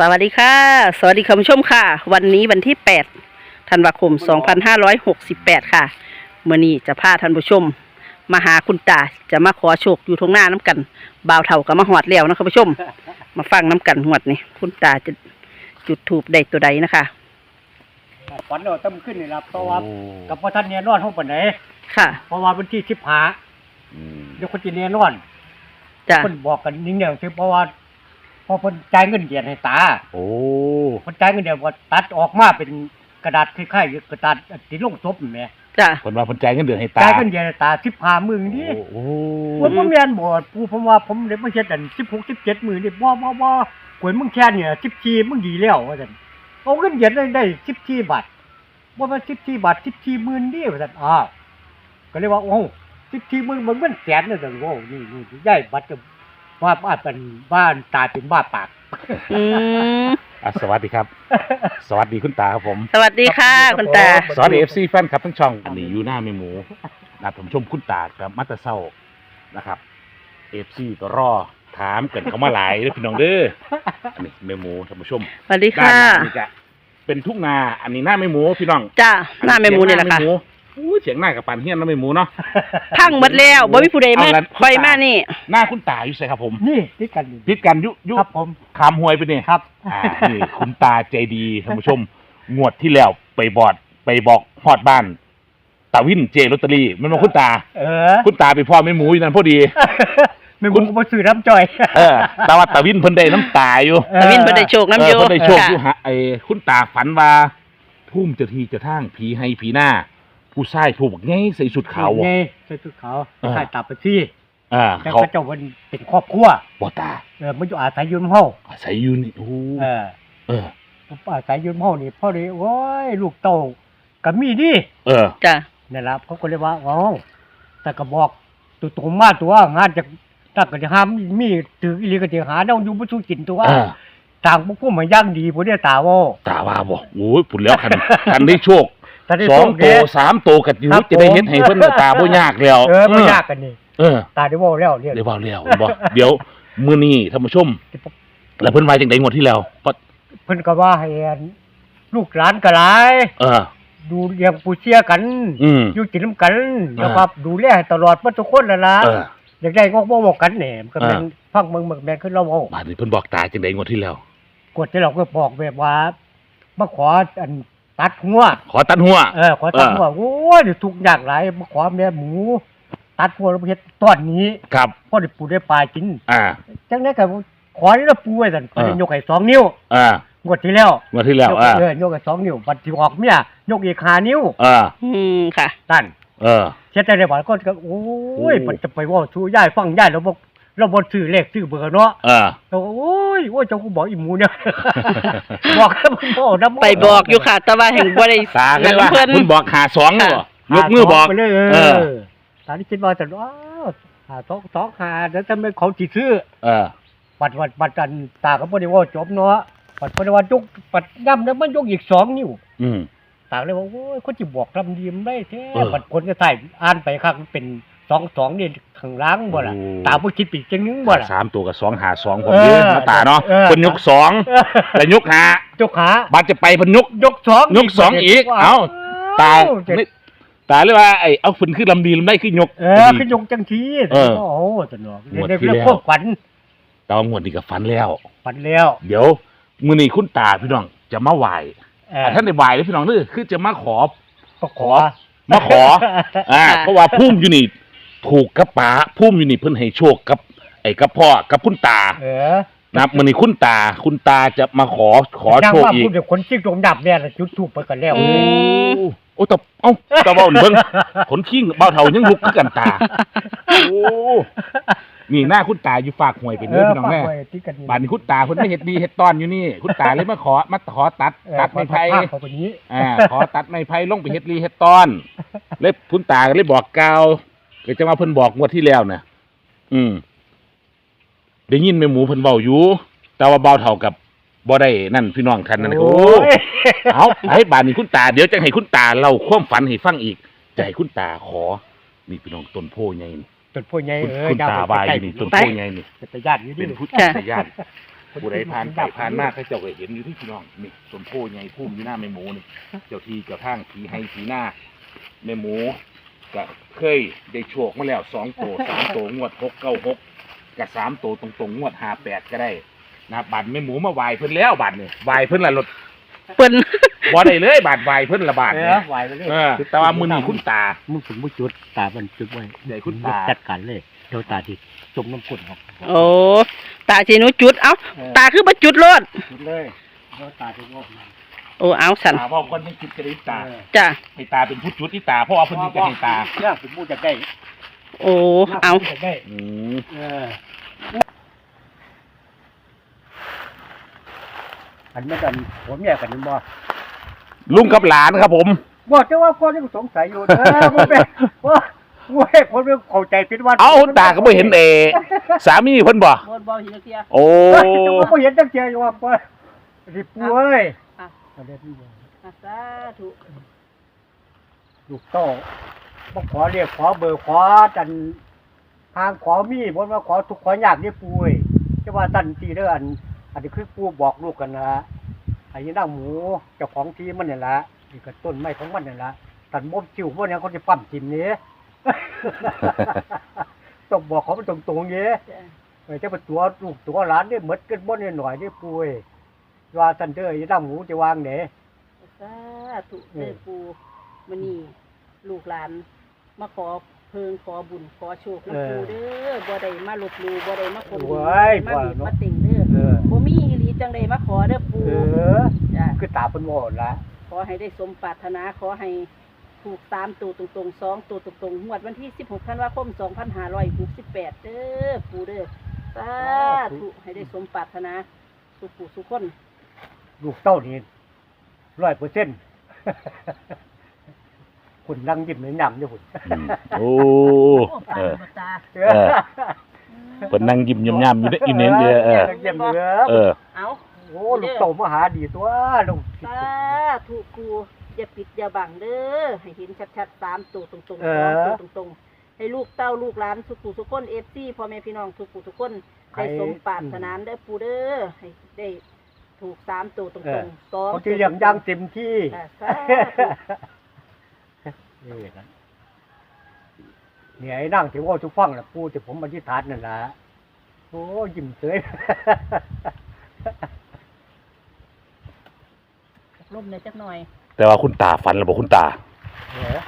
สวัสดีค่ะ สวัสดีคุณผู้ชมค่ะ วันนี้วันที่ 8 ธันวาคม 2568 ค่ะเมื่อนี้จะพาท่านผู้ชม มาหาคุณตาจะมาขอโชคอยู่ทงหน้าน้ำกันบ่าวเท่ากับมาหอดแล้วนะคุณผู้ชม มาฟังน้ำกันหวดนี่คุณตาจะจุดถูกได้ตัวใดนะคะฝันเราต้องขึ้นนี่ละเพราะว่ากับพ่อท่านเนี่ยนอนห้องปานไหนค่ะเพราะว่าวันที่สิบหาอืมเดี๋ยวคนจีเนี่ยนอนจ้ะคนบอกกันนิ่งเนี่ยคือเพราะว่า พอคนจ่ายเงินเดือนให้ตาโอ้คนจ่ายเงินเดือนก็ตัดออกมาเป็นกระดาษคล้ายๆกระดาษติดลงศพนี่แหมจ้ะคนว่าคนจ่ายเงินเดือนให้ตาจ่ายเงินเดือนให้ตาสิบห้าหมื่นนี่โอ้ผมบ่แม่นบ่ปูผมว่าผมเด็กมาเฮ็ดอันสิบหกสิบเจ็ดหมื่นนี่บ่บ่บ่กวยมึงแค่เนี่ยสิบสี่มึงดีแล้วว่าซั่นเอาเงินเดือนได้ได้สิบสี่บาทบ่ว่าสิบสี่บาทสิบสี่หมื่นนี่ว่าซั่นอ้าวก็เลยว่าโอ้สิบสี่หมื่นมันเป็นแสนเลยซั่นโอ้นี่นี่ได้บัตรจะ ว่าบ้านเป็นบ้านตายเป็นบ้าปากอืมอะสวัสดีครับ สวัสดีคุณตาครับผม สวัสดีค่ะคุณตา สวัสดีเอฟซีแฟนครับทั้งช่องอันนี้อยู่หน้าเมหมูนะผมชมคุณตากับมัตตะเศร้านะครับเอฟซีก็รอถามกันเขามาหลายเด้อพี่น้องเด้ออันนี้เมหมูท่านผู้ชมสวัสดีด้านค่ะหน้านี่จะเป็นทุ่งนาอันนี้หน้าเมหมูพี่น้องจ้ะหน้าแม่หมูนี่แหละค่ะ เสียงน้าเมหมู อู้เสียงหน้ากับปานเฮียนหน้าเมหมูเนาะ พังหมดแล้วบ่มีผู้ใดมาเอาละคอยมานี่หน้าคุณตาอยู่ใส่ครับผมนี่ที่กันนี่พิดกันยุยุครับผม ขามหวยไปเนี่ยครับ อ่านี่คุณตาใจดีท่านผู้ชม งวดที่แล้วไปบอดไปบอกฮอดบ้านตาวินเจลอตเตอรี่มันมาคุณตา เออคุณตาไปพ่อแม่หมูอยู่นั่นพอดี ไม่บุญก็บ่ซื้อน้ำจ่อย เออแต่ว่าตาวินเพิ่นได้น้ำตาอยู่ตะวินเพิ่นได้โชคน้ำเอโยอเพิ่นได้โชคค่ะอยู่ฮะไอ้คุณตาฝันว่าทุ่มเจะทีเจะทางผีให้ผีหน้า ผู้ชายผู้บักไงใส่ชุดขาวไงอะใส่ชุดขาวเออใส่ตาไปซี่อ่าแต่เขาเขาเจ้ามันเป็นครอบครัวบ่ตาเออมันอยู่อาศัยอยืนห้องอาศัยอยู่นี่โอ้เออเออผมอาศัยอยืนห้องนี่พ่อเลยโอ้ยลูกเต้าก็มีดิเออ จ้ะนี่นล่ะเขาก็เลยว่าอ๋อแต่ก็บอกตัวตรงมาตัวงานจะถ้าก็จะห้ามมีถืออีหลีก็จะหาเดาอยู่บ่สู้กินตัวเออต่างพวกพวกมันย่างดีบ่ได้ตาเว่าตาว่าบอกโอ้ยผุนแล้วคัน คันได้โชค ถ้าได้สองโชคโตเด้สามโตกับยูครับ จะได้ผมเฮ็ดให้เพิ่นตาบ่ยากแล้วเออบ่ยากกันนี่เออตาได้เว้าแล้วเนี่ยได้เว้าแล้วบ่เดี๋ยวมื้อนี้ท่านผู้ชม แล้วเพิ่นว่าจังได๋งวดที่แล้วปะเพิ่นก็ว่าให้อันลูกหลานก็หลาย เออ ดูเลี้ยงปูเชียกัน อืม อยู่กินน้ำกันอ่า แล้วก็ดูแลให้ตลอดเมื่อทุกคนนั่นล่ะเออ อยากได้ก็บ่บอกกันแหน่มันก็แม่นอ่า ฟังเมืองเมืองแม่นขึ้นเราเว้าบาดนี้เพิ่นบอกตาจังได๋งวดที่แล้ว กดที่เราก็บอกแบบว่ามาขออัน ตัดหัว ขอตัดหัว เออขอตัดหัวโอ้ยเดี๋ยวทุกข์ยากหลายมาขอแม่หมู ตัดหัวแล้วเฮ็ดตอนนี้ครับพอได้ปูได้ปลากิน อ่า จังได๋ก็ขอนี่ละปูไว้ซั่นก็ได้อ่ายกให้สองนิ้ว อ่างวดที่แล้วงวดที่แล้วยกอ่าเออยกให้สองนิ้วบัดที่ออกเมียยกอีกห้านิ้ว อ่า อืมค่ะนั่นเออเช็ดได้บ่ก็ก็โอ้ยโอ้มันจะไปเว่าสู่ยายฟังยายแล้วบ่ เราบ่ซื้อเลขซื้อเบอร์เนาะเออโอ้ยโอ้ยเจ้ากูบอกอีหมูเนี่ย บอกให้มันบ่นำไปบอกอยู่ค่ะ แต่ว่าแห่งบ่ได้ตาก็เลยว่าเพิ่น คุณบอกหาสองนี่บ่ยกมือบอกไปเลยเอเออ อตอนนี้คิดว่าแต่ว้าวหาสองสองหาแล้วจะไม่เขาสิซื้อเออ ปัดปัดปัดกันตาก็บ่ได้เว่าจบเนาะปัดบ่ได้ว่ายกปัดย่ำแล้วมันยกอีกสองนิ้วอืม ตาเลยว่าโอ้ยคนสิบอกลำดีมได้แท้เออ ปัดคนก็ใส่อ่านไปครับมันเป็น สองสองนี่ข้างล่างบ่ล่ะโอ้ ตาบ่คิดปีกจังนึงบ่ล่ะ สามตัวกับสองหาสองผมเออเด้อมาตาเนาะเออเพิ่นยกสองแต่ยกหาเจ้าขาบาดจะไปเพิ่นยก ยกสองยกสองอีกเอ้า ตาเจ็ดไม่ตาเลยว่าไอ้เอาฝนขึ้นลำดีลำได้ขึ้นยกเออขึ้นยกจังทีเออโอ้โหสนุกงวดเด็กที่ๆแล้วควบขวัญแต่ว่างวดนี้ก็ฝันแล้วขวัญแล้วเดี๋ยวมื้อนี้คุณตาพี่น้องจะมาไหว้เอออ่าท่านได้ไหว้เด้อพี่น้องเด้อคือจะมาขอ ก็ขอ มาขอ อ่าค่ะเพราะว่าพุ่มอยู่นี่ ถูกกับป๋าพุ่มอยู่นี่เพิ่นให้โชคกับ ไอ้กับพ่อกับคุณตาเออนะครับมื้อนี้คุณตา คุณตาจะมาขอขอโชคย่างว่าอีกพูดเดี๋ยวคนชิงตรงดับเนี่ยจุดถูกไปกันแล้วอืมโอ้แต่เอ้าแต่เว้านี่เบิ่งขนขิงเบาเท่ายังลุกคือกันตาโอ้นี่หน้าคุณตาอยู่ฝากหวยเป็นเอเด้ออพี่น้องฝากแม่ไว้ที่กันนี่บ้านนี้คุณตาเพิ่นไม่เฮ็ดดีเฮ็ดตอนอยู่นี่ คุณตาเลยมาขอมาขอตัดเออตัดไม้ไผ่ ขอภาพเขาไปนี้ อ่าขอตัดไม้ไผ่ลงไปเฮ็ดรีเฮ็ดตอน เลยคุณตาก็เลยบอกกล่าว ก็จะมาเพิ่นบอกงวดที่แล้วน่ะอืมได้ยินแม่หมูเพิ่นเว้าอยู่ แต่ว่าเบาเท่ากับบ่ได้นั่นพี่น้องท่านนั่นโอ้ยเอาไอ้บ้านนี้คุณตาเดี๋ยวจะให้คุณตาเล่าความฝันให้ฟังอีกจะให้คุณตาขอนี่พี่น้องต้นโพใหญ่นี่จนพวกใหญ่คุณเออคุณย่ตาไปบายใกล้นี่ต้นไปโพใหญ่นี่เป็นตาญาติอยู่เป็นี่นผู้ค่ะชายญาติผู้ใดผ่านไปผ่านมาเขาเจ้าก็เห็นอยู่ที่พี่น้องนี่ต้นโพใหญ่พุ่มอยู่หน้าแม่หมูนี่เจ้าที่เจ้าทางผีให้ผีหน้าแม่หมู ก็เคยได้โชคมาแล้วสองตัวสามตัวงวดหกเก้าหกกับสามตัวตรงๆงวดห้าแปดก็ได้นะครับบัตรแม่หมูมาไหวเพิ่นแล้วบัตรนี่ไหวเพิ่นละรถเปิ้นบ่ได้เลยบาทไหวเพิ่นละบาทเอนี่อไหวไปเลยเออแต่ว่ามื้อนี้คุณตา มึงถึงบ่จุดตามันจุดไว้เดี๋ยวคุณตา จัดการเลยเดี๋ยวตาที่จมน้ำกุ่นออกโอ้ตาสิหนูจุดเอ้าตาคือบ่จุดโลดจุดเลยเดี๋ยวตาที่งอกมา โอ้เอาสันตาพ่อคนยังคิดกระดิตาเออจ้ะให้ตาเป็นผู้จุดที่ตาเพราะว่าเพิ่นสิจะให้ตาเนี่ยผมพูดจะได้โอ้เอาพูดจะได้อืมเอออันนี้กันผมแยกกันนี่บ่ลุงกับหลานครับ ผมบอกจะว่าพ่อยังสงสัยอยู่เด้อบ่แม่นว่าว่าให้คนไม่เข้าใจผิดว่าเอาตาก็บ่เห็นเอสามีเพิ่นบ่บ่บ่เห็นเทียโอ้โอ้จะว่าบ่เห็นจังเจียอยู่ว่าพ่อสิป่วย อะประเด็นนี้บ่สาธุลูกโตบ่ขอเรียกขอเบอร์ขอจันทางขอมีบ่ว่าขอทุกข์ขอยากนี่ป่วยจะว่าตันทีเด้ออันอันนี้คือปู่บอกลูกกันนะอันนี้นางหมูเจ้าของที่มันนี่ละนี่ก็ต้นไม้ของมันนี่ละตันมบจิ๋วพวกนี้เขาจะปั้มจิ้มนี้ ต้องบอกเขาเป็นตรงๆเงี้ยจ้ะไอ้เจ้าเป็นตัวลูกตัวหลานนี่หมดกันบ่นหน่อยนี่ปุ้ย ว่าตันเด้อยี่นางหมูจะวางไหนสาธุเด้อปูมื้อนี้ลูกหลาน มาขอเพิงขอบุญขอโชคนํปูเด้อบ่ได้มาลบหลู่บ่ได้มาข่มขู่มาบีบมาติ่งเด้อเออบ่มีอีหลีจังไดมาขอเด้อปูเออจ้ะคือตาเป็นวอดละขอให้ได้สมปรารถนาขอให้ถูกตามตัวตรงๆสองตัวตรงๆงวดวันที่ 16ธันวาคม 2568เด้อปู่เด้อสาธุให้ได้สมปรารถนา สุขผู้สุขคน ลูกเต้านี่ร้อยเปอร์เซ็นต์คุณนั่งยิ้มในน้ำอยู่คุณอืมโอ้เออ ตาเออ เพิ่นนั่งยิ้มย่ำๆอยู่ในอีเนนเด้อเออเยี่ยมเลยเออ เอาโอ้ลูกเต้ามาหาดีตัวลูกสาธุกูอย่าปิดอย่าบังเด้อให้เห็นชัดๆตามตัวตรงๆสองตัวตรงๆ ให้ลูกเต้าลูกหลานสุขผู้สุขคนเอฟซีพ่อแม่พี่น้องทุกผู้ทุกคนได้สมปรารถนาเด้อปู่เด้อให้ได้ ถูกสามตัวตรงๆสองเขาจะยังย่างเต็มที่ อ่าสาธุนี่นะเนี่ยไอ้นั่งที่ว่าทุกฟังนะพูดแต่ผมอธิษฐานนั่นแหละโอ้ยิ้มเฉย ลมเลยจักหน่อย แต่ว่าคุณตาฝันแล้วบ่คุณตาเหรอ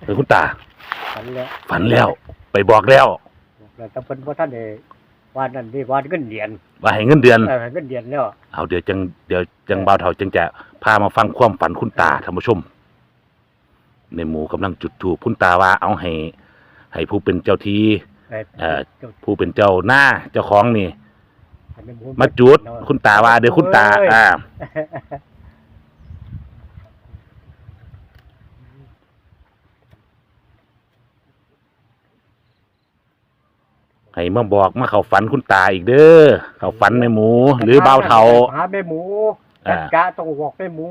เออคุณตา ฝันแล้วฝันแล้ว ไปบอกแล้วแล้วแต่เป็นว่าท่านเอ วานนั่นนี่วานเงินเดียนว่าให้เงินเดือน เออเงินเดียนแล้ว เอาเดี๋ยวจังเดี๋ยวจังบ่าวเฒ่าจังจะพามาฟังความฝันคุณตาท่านผู้ชม ในหมู่กำลังจุดธูปคุณตาว่าเอาให้ให้ผู้เป็นเจ้าทีเอ่อผู้เป็นเจ้าหน้าเจ้าของนี่ มาจุดคุณตาว่าเดี๋ยวคุณตาอ่า ให้มาบอกมาเข้าฝันคุณตาอีกเด้อเข้าฝันในหมู หรือบ่าวเฒ่าหาแม่หมูอ่า จัดกะต้องบอกแม่หมู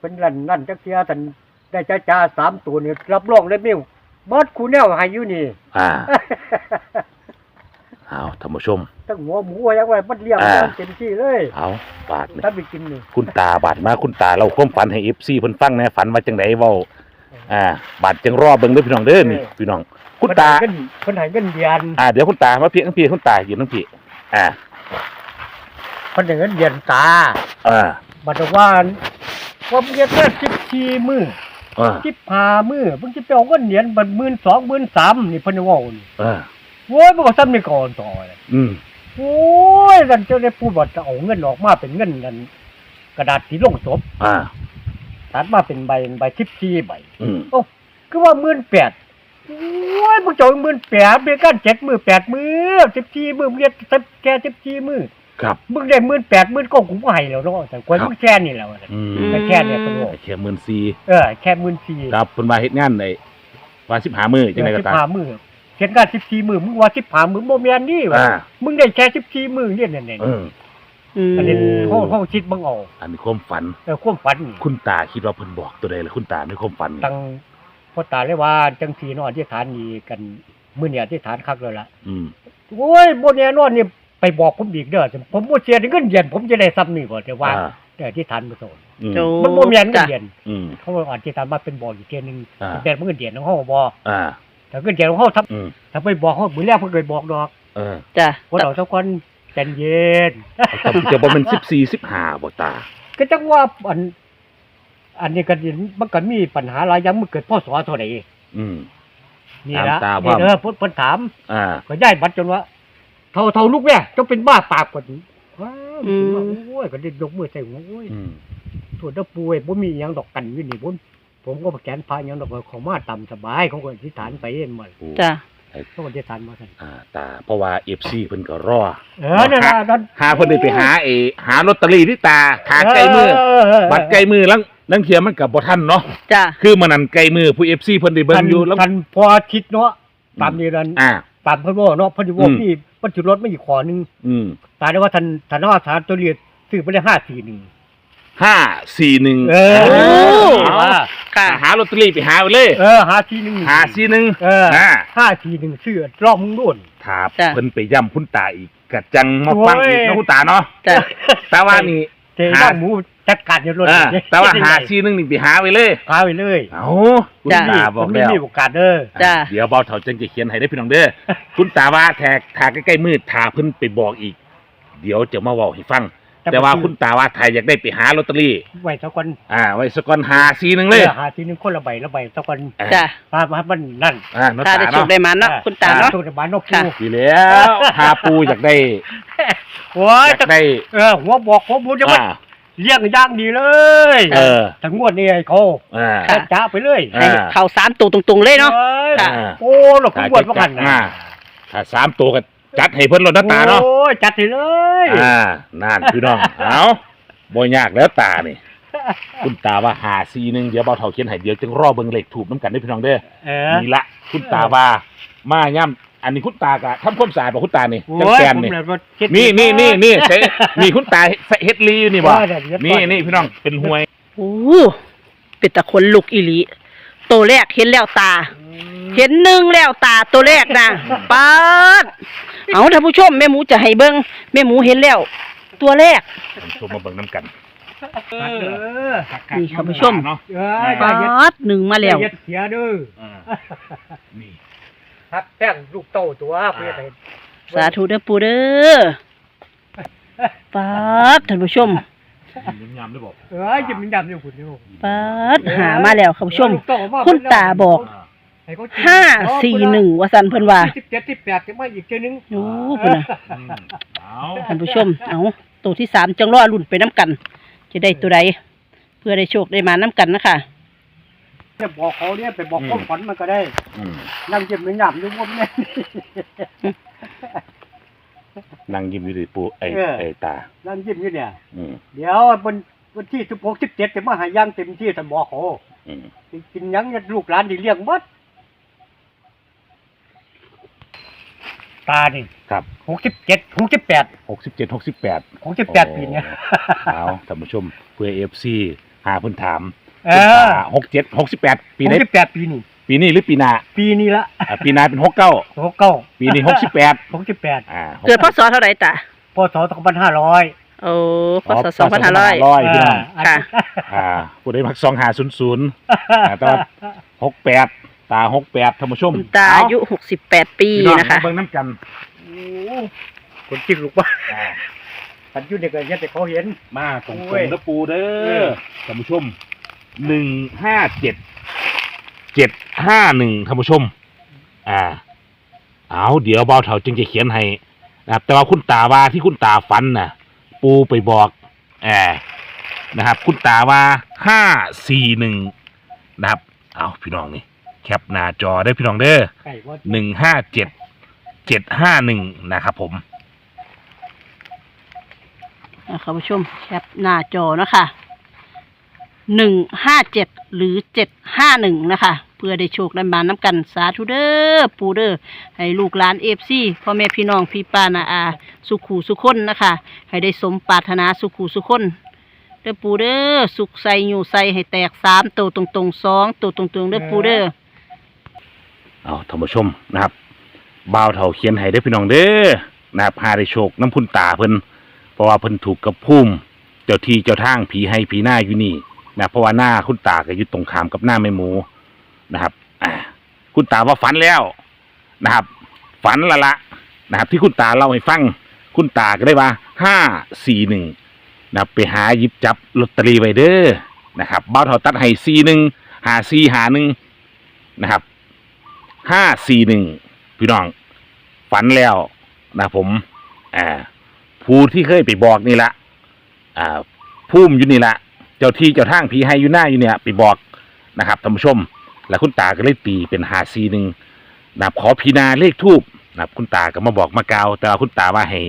เป็นนั่นนั่นจักเทียแต่ได้จ้าจ้าสามตัวนี่รับรองเลยมิวบอสคูแนวให้อยู่นี่ อ่าเอาท่านผู้ชม ตั้งหัวหมูไว้ยังไว้มันเลี้ยงอ่าเต็มที่เลยเอาบาดนี่ถ้าไปกินนี่คุณตาบาดมาคุณตาเราความฝันให้ FC เพิ่นฟังแหน่ฝันว่าจังไดเว้า อ่าบาดจังรอเบิ่งเด้อพี่น้องเด้อนี่พี่น้อง คุณตาเพิ่นให้เงินเพิ่นให้เงินเดือนอ่าเดี๋ยวคุณตามาเพียงทั้งพี่คุณตาอยู่ทั้งพี่อ่าเพิ่นให้เงินเดือนตาอ่าบัดว่าว่ามึงจะเงินสิบสี่มื้ออ่าสิบห้ามื้อมึงจะไปเอาเงินเดือนบัดหมื่นสองหมื่นสามนี่เพิ่นเว้านี่อ่าโว้ยมันก็ซ้ำนี่ก่อนต่อเลยอืมโอ้ยนั่นเจ้าได้พูดว่าจะเอาเงินออกมาเป็นเงินนั่นกระดาษสีลงศพอ่า ตัดมาเป็นใบใบสิบสี่ใบอืม โอ้คือว่าหมื่นแปดโอ้ยมึงจะเอาหมื่นแปดเบี้ยกันเจ็ดมือแปดมือสิบสี่มือมึงเรียกแกสิบสี่มือครับ มึงได้หมื่นแปดหมื่นก็กูก็ให้แล้วเนาะแต่กวยมึงแค่นี่แหล้วอืมก็แค่เนี่ยเพิ่นบอกแค่หมื่นสี่เออแค่หมื่นสี่ครับเพิ่นว่าเฮ็ดงานได้ว่า15มื้อจังได๋ก็สิบตามห้ามือเขียนการสิบสี่มือมึงว่าสิบห้ามือโมเมนนี่วะอ่ามึงได้แค่สิบสี่มือเนี่ยเนี่ยเนี่ย เออ อืมอันนี้เขาเขาคิดบังเอาอันนี้ความฝันเออความฝันนี่คุณตาคิดว่าเพิ่นบอกตัวใดล่ะคุณตาในความฝันนี่ตั้งพ่อตาเลยว่าจังสีนอนที่ฐานนี้กันมื้อเนี่ยที่ฐานคักเลยล่ะอืมโอ้ยบ่แน่นอนนี่ไปบอกผมอีกเด้อผมบ่เสียเงินเดือนผมจะได้ซ้ำนี่บ่แต่ว่าอ่าแต่ที่ทันบ่โซนอืมโจมันบ่แม่นเงินจ้ะ เดือนอืม เขาอาจจะทำมาเป็นบอกอีกเทียหนึงอ่า แต่เงินเดือนของเฮาบ่อ่า แต่เงินเดือนของเฮาทำอืมถ้าไปบอกเฮามื้อแรกเพิ่นเคยบอกดอก เออ จ้ะว่าเราทุกคน ใจเย็นแต่จะบ่เป็นสิบสี่สิบห้าบ่ตา ก็จังว่าอัน อันนี้ก็มันก็มีปัญหาหลายอย่างมันเกิดพ่อสอเท่าไหร่อืม นี่ละตามตานี่ว่าเด้อเพิ่นเพิ่นถาม อ่า ก็ย้ายบัตรจนว่าเท่าเท่าลูกแม่เจ้าเป็นบ้าปากกว่านี้ว้าวอืม โอ้ยก็ได้ยกมือใส่หัวโอ้ยอืม ส่วนเด้อป่วยบ่มีหยังดอกกันอยู่นี่ผมผมก็บ่แขนพาหยังดอกของมาตามสบายของคนอธิษฐานไปเองหมดโอ้จ้ะ ต้องอธิษฐานมาซั่นอ่าตา เพราะว่า FC เพิ่นก็รอ เออนั่นน่ะนั่นหาเพิ่นได้ไปหาเอหาลอตเตอรี่ที่ตาหาใกล้มือบัตรใกล้มือลังลังเทียมันกับบ่ทันเนาะจ้ะ คือมันนั่นใกล้มือผู้ FC เพิ่นได้เบิ่งอยู่แล้วท่านพอคิดเนาะตามนี้นั่นอ่า ตามเพิ่นว่าเนาะเพิ่นว่าอืมนี่ปัจจุรถไม่อีกขอหนึงอืมตายได้ว่าท่านท่านว่าฐานตัวเรียนซื้อไปได้541 ห้าสี่หนึ่งเออเอาค่ะ หาลอตเตอรี่ไปหาไปเลย เออ541หาสี่หนึ่งเอออ่า541ซื้อรอบมึงโน่นถาจ้ะ เพิ่นไปย่ำคุณตาอีกกะจังมาฟังอีกโอ้ยนะคุณตาเนาะจ้ะ แต่ว่านี่ เจ๊ย่างหมูจัดการอยู่รถอ่าแต่ว่าหาสี่หนึ่งนี่ไปหาไปเลยพาไปเลยเอาคุณจ้ะ ตาบอกแล้ว มีโอกาสเด้อ จ้ะ เดี๋ยวเบาเถาจังจะเขียนให้ได้พี่น้องเด้อ คุณตาว่าแทกทาใกล้ๆมืดทาเพิ่นไปบอกอีก เดี๋ยวจะมาเว้าให้ฟัง แต่ว่าคุณตาว่าไทยอยากได้ไปหาลอตเตอรี่ ไว้สักคนอ่า ไว้สกอนหาซีหนึ่งเลยออหาทีหนึงคนละใบละใบสักคนอ่าจ้ะพามามันนั่นอ่าเนาะถ้าตาได้โชคเนาะได้มาเนาะคุณตาเนาะตัวบ้านนกค่ะปูดีแล้วหาปูอยากได้โอ้ยอยากได้เออหัวบอกหัวบุญจะมาอ่าเลี้ยงย่างดีเลยเออทั้งงวดนี่ไอ้เขาอ่า ค่ะ จ้าไปเลยอ่า ให้เข้าสามตัวตรงๆเลยเนาะ อ้ยค่ะอ่าโอ้หลอกงวดว่ากันอ่านะถ้าสามตัวก็ จัดให้เพิ่นรถน้าตาเนาะโอ้ยจัดให้เลยอ่านั่นพี่น้องเอาบ่ยากแล้วตานี่ คุณตาว่าหาซีหนึ่งเดี๋ยวเบาเถาเขียนให้เดี๋ยวจึงรอเบิ่งเลขถูกน้ำกันได้อพี่น้องเด้อเออนี่ละคุณตาว่ามาย่ำอันนี้คุณตากะทำความสะอาดบ่คุณตานี่จังโอ้ยแกนผมนี่ เลยว่าคิดนี่นี่นี่นี่ใช้นี่คุณตาเฮ็ดลีอยู่นี่บ่เออเดี๋ยวเดี๋ยวนี่นี่พี่น้องเป็นหวย โอ้เป็นตะคนลุกอีหลีตัวแรกเห็นแล้วตา เห็นหนึ่งแล้วตาตัวแรกนะปาด เอาท่านผู้ชมแม่หมูจะให้เบิ้งแม่หมูเห็นแล้ว ตัวแรกท่านผู้ชมมาเบิ่งน้ำกันเออนี่ท่านผู้ชมเนาะเออปาอย่าเย็ดดหนึ่งมาแล้วอย่าเย็ดเสียเด้ออ่านี่ฮักแป้งลูกโตตัวเพื่อให้สาธุเด้อปูเด้อปาดท่านผู้ชมยำๆด้วยบอกเออยิ้มดำอยู่คุณอยู่ปาดหามาแล้วท่านผู้ชมลูกโตมาคุณตาบอก ให้เขกินห้าสี่หนึ่งว่าสันเพิ่นว่าสิบเจ็ดสิบแปดจะมาอีกเทีนึงโอ้พุ่นน่ะอืมเอาท่านผู้ชม เอาตัวที่สามจังรอรุ่นไปน้ำกัน จะได้ตัวใดเพื่อได้โชคได้มาน้ำกันนะคะจะบอกเขาเนี่ยไปบอกความฝันมันก็ได้อืมนั่งยิ้มไม่หยาบอยู่ผมเนี่ยนั่งยิ้มอยู่ดิปูไอ้เออไอ้ตา นั่งยิ้มอยู่เนี่ยอืมเดี๋ยววันวันที่สิบหกสิบเจ็ดจะมาหาย่างเต็มที่ท่านบอกเขาอืมกินหยังเนี่ยลูกหลานที่เลี้ยงหมด ตานี่ครับ หกสิบเจ็ดหกสิบแปดหกสิบเจ็ดหกสิบแปดหกสิบแปดปีเนี่ยเอาท่านผู้ชมเพื่อเอฟซีหาเพิ่นถามเออหกเจ็ดหกสิบแปดปีหไหนกสิบแปดปีนี่ ปีนี้หรือปีหน้าปีนี้ละอ่าปีหน้าเป็นหกเก้าหกเก้าปีนี้หกสิบแปดหกสิบแปดอ่าเกิดพศเท่าไหร่ตาพศสองพันห้าร้อยโอ้พศสองพันห้าร้อย ร้อยพี่น้องค่ะ อ่าผู้ใดมักสองหาศูนย์ศูนย์แต่ว่าหกแปด ตาหกแปดท่านผู้ชมคุณตาอายุหกสิบแปดปีพี่น้องนะคะ เบิ่งน้ำกันโอ้คนจิกลูกบ้านอ่าขันอยุ่เนี่ยก็ยัดแต่เขาเห็น มาตรงโอ้ยๆนะปูเด้เอออ ท่านผู้ชมหนึ่งห้าเจ็ดเจ็ดห้าหนึ่งท่านผู้ชม อ่า เอาเดี๋ยวเบาเถาจึงจะเขียนให้นะครับ แต่ว่าคุณตาว่าที่คุณตาฝันน่ะ ปูไปบอกแอบนะครับ คุณตาว่าห้าสี่หนึ่งนะครับ เอาพี่น้องนี่ แคปหน้าจอได้อพี่น้องเด้อไก่ว่าหนึ่งห้าเจ็ดเจ็ดห้าหนึ่งนะครับผมอะคุณผู้ชมแคปหน้าจอนะคะหนึ่งห้าเจ็ดหรือเจ็ดห้าหนึ่งนะคะ เพื่อได้โชคได้มาน้ำกันสาธุเด้อปูเด้อให้ลูกหลานเอฟซีพ่อแม่พี่น้องพี่ป้านาอา สุขูสุขคนนะคะ ให้ได้สมปรารถนาสุขูสุขคนเด้อปูเด้อสุขใส่อยู่ใส่ให้แตกสามตัวตรงตรงๆสองตัวตรงตรงๆเด้อปูเด้อ เอาท่านผู้ชมนะครับบ่าวเถาเขียนให้ได้พี่น้องเด้อนะครับหาได้โชคน้ำคุณตาเพิ่นเพราะว่าเพิ่นถูกกับพุ่มเจ้าที่เจ้าทางผีให้ผีหน้าอยู่นี่นะเพราะว่าหน้าคุณตาก็อยู่ตรงขามกับหน้าแม่หมูนะครับอ่าคุณตาว่าฝันแล้วนะครับ ฝันละละนะครับ ที่คุณตาเล่าให้ฟัง คุณตาก็ได้ว่าห้าสี่หนึ่งนะครับไปหาหยิบจับลอตเตอรี่ไว้เด้อนะครับบ้าวเท่าตัดให้สี่หนึ่งหาสี่หาหนึ่งนะครับ ห้าสี่หนึ่งพี่น้อง ฝันแล้วนะผมอ่าผู้ที่เคยไปบอกนี่ละอ่าพุ่มอยู่นี่ละเจ้าที่เจ้าทางผีให้อยู่หน้าอยู่เนี่ยไปบอกนะครับท่านผู้ชม แล้วคุณตาก็เลยตีเป็นหาซีหนึ่งนับขอพีนาเลขทูบนะครับคุณตาก็มาบอกมากาว แต่คุณตาว่าให้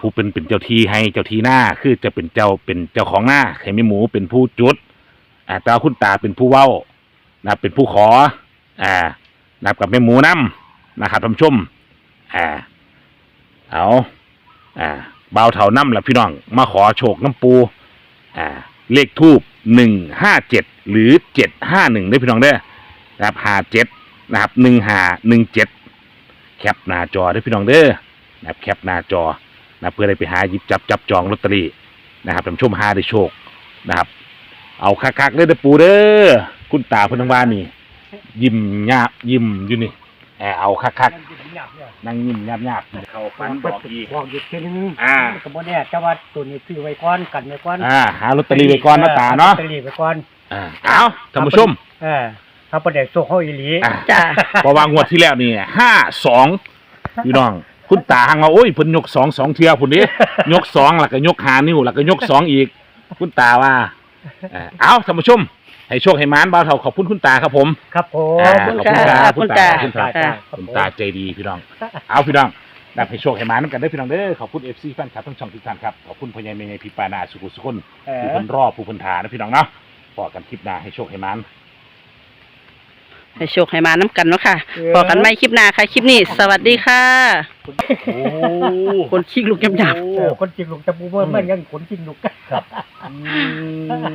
ผู้เป็นเป็นเจ้าที่ให้เจ้าที่หน้าคือจะเป็นเจ้าเป็นเจ้าของหน้าให้แม่หมูเป็นผู้จุดแต่คุณตาเป็นผู้เว้านะเป็นผู้ขออ่า นะครับกับแม่หมูนํนะครับท่านผู้ชมอ่าเอาอ่าเบาวเถาน้ำละพี่น้อง มาขอโชคน้ำปูอ่าเลขทูบหนึ่งห้าเจ็ดหรือเจ็ดห้าหนึ่งได้พี่น้องเด้อนะครับห้าเจ็ดนะครับหนึ่งห้าหนึ่งเจ็ดแคปหน้าจอได้พี่น้องเด้อนะครับแคปหน้าจอนะเพื่อได้ไปหาหยิบจับจับจองลอตเตอรี่นะครับท่านชมหาได้โชคนะครับ เอาคักๆเลยเด้อปูเด้อคุณตาเพนทังบ้านนี่ ยิ้มยาบยิ้มอยู่นี่แอบเอาคักๆนั่งยิ้มยาบยาบๆเขาฟันบอกอีกบอกอีกทีนึงอ่าก็บ่แน่แต่ว่าตัวนี้ซื้อไว้ก่อนกันไว้ก่อนอ่าหาลอตเตอรี่ไว้ก่อนนะตาเนาะลอตเตอรี่ไว้ก่อนอ่าเอาท่านผู้ชมเออถ้าประเด็กโซเขาอีหลีอ่าจ้าเพราะว่างวดที่แล้วนี่ห้าสองพี่น้องคุณตาหังว่าโอ้ยเพิ่นยกสองสองเทียพุ่นนี้ยกสองแล้วก็ยกหานิ้วแล้วก็ยกสองอีก คุณตาว่า เอ่อเอาท่านผู้ชม ให้โชคให้หมานบ่าวเท่าขอบคุณคุณตาครับผมครับผอ่าม ขอบคุณครับคุณตาคุณตาจ้าคุณตาใจดีพี่น้อง เอาพี่น้องนับให้โชคให้หมานำกันได้อพี่น้องเด้อขอบคุณเอฟซีแฟนคลับทั้งช่องทุกท่านครับขอบคุณพญายเมย์พิปานาสุขุสุคนเออผู้คนรอบผู้คนทานะพี่น้องเนาะพอกันคลิปหน้าให้โชคให้หมาน ให้โชคให้มาน้ำกันเนาะค่ะพอกันไม่คลิปหน้าค่ะ คลิปนี้ สวัสดีค่ะ โอ้คนขี้ลูกยำยำ เออคนจริงลูกจะบูเบอร์มันยังคนจริงลูก อืม